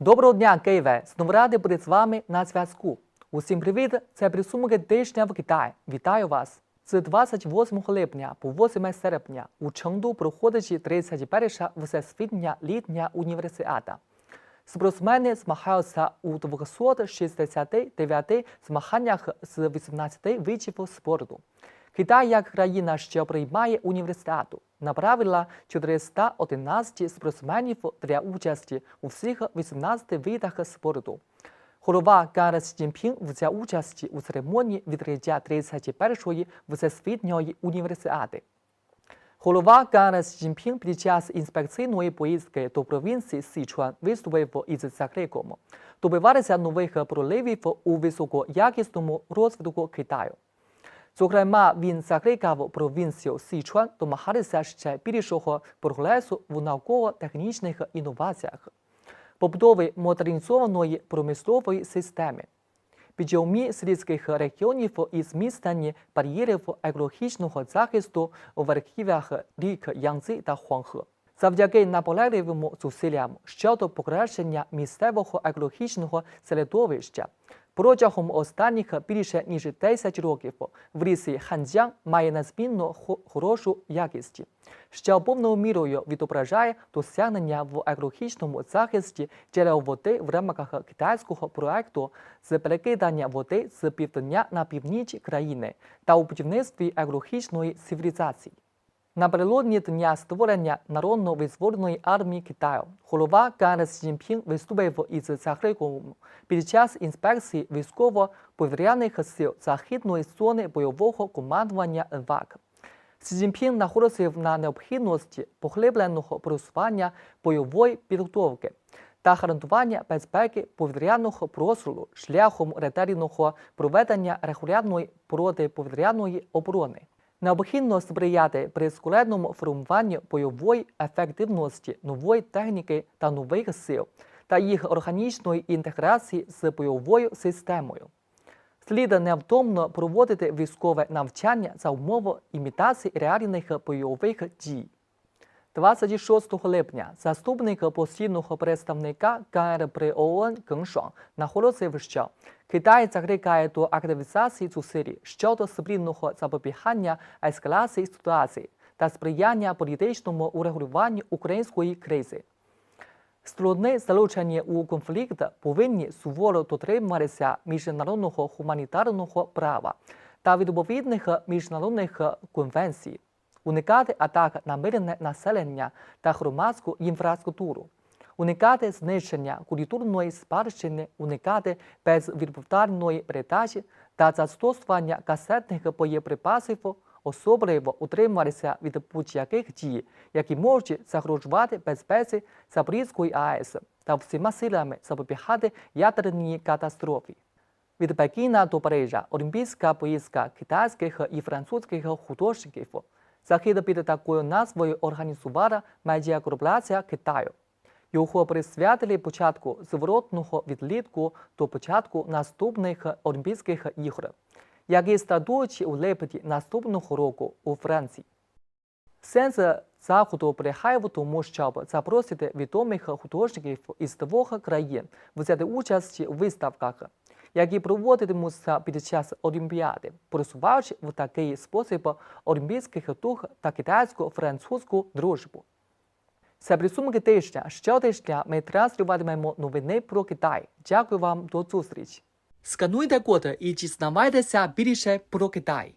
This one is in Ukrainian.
Доброго дня, Києве! Знову радий бути з вами на зв'язку. Усім привіт! Це підсумки тижня в Китаї. Вітаю вас! З 28 липня по 8 серпня у Чengду проходить 31-ша всесвітня літня універсіада. Спортсмени змагаються у 269 змаганнях з 18 видів спорту. Китай, як країна, що приймає універсіаду, направила 411 спортсменів для участі у всіх 18 видах спорту. Голова Сі Цзіньпін взяв участь у церемонії відкриття 31-ї всесвітньої універсіади. Голова Сі Цзіньпін під час інспекційної поїздки до провінції Січуан виступив із закликом добиватися нових проливів у високоякісному розвитку Китаю. Зокрема, він закликав провінцію Січуан домагатися ще більшого прогресу в науково-технічних інноваціях, побудови модернізованої промислової системи, підйомі сільських регіонів і зміцненні бар'єрів екологічного захисту у верхів'ях рік Янцзи та Хуанхе. Завдяки наполегливим зусиллям щодо покращення місцевого екологічного середовища протягом останніх більше ніж 10 років в лісі Ханцзян має незмінно хорошу якість, що повною мірою відображає досягнення в екологічному захисті джерел води в рамках китайського проекту з перекидання води з півдня на північ країни та у будівництві екологічної цивілізації. Напередодні дня створення народно-визвольної армії Китаю голова Ган Сі виступив із закликом під час інспекції військово-повітряних сил західної зони бойового командування ВАК. Сі Цзіньпін наголосив на необхідності поглибленого просування бойової підготовки та гарантування безпеки повітряного простору шляхом ретельного проведення регулярної протиповітряної оборони. Необхідно сприяти прискореному формуванню бойової ефективності нової техніки та нових сил та їх органічної інтеграції з бойовою системою. Слід невтомно проводити військове навчання за умови імітації реальних бойових дій. 26 липня заступник постійного представника КНР при ООН Shuang наголосив, що Китай закликає до активізації зусиль щодо спільного запобігання ескалації ситуації та сприяння політичному урегулюванню української кризи. Сторони, залучені у конфлікт, повинні суворо дотримуватися міжнародного гуманітарного права та відповідних міжнародних конвенцій, уникати атак на мирне населення та громадську інфраструктуру, уникати знищення культурної спадщини, уникати безвідповідальної передачі та застосування касетних боєприпасів, особливо утримуватися від будь-яких дій, які можуть загрожувати безпеці Запорізької АЕС та всіма силами запобігати ядерній катастрофі. Від Пекіна до Парижа олімпійська поїздка китайських і французьких художників. Захід під такою назвою організувала медіакорпорація Китаю. Його присвятили початку зворотного відлітку до початку наступних Олімпійських ігор, які стартують у липні наступного року у Франції. Сенс заходу полягає в тому, щоб запросити відомих художників із двох країн взяти участь у виставках, які проводитимуться під час Олімпіади, просуваючи в такий спосіб олімпійський тух та китайсько-французьку дружбу. Це присумки тижня. Щотижня ми транслюватимемо новини про Китай. Дякую вам до зустрічі. Скануйте код і дізнавайтеся більше про Китай.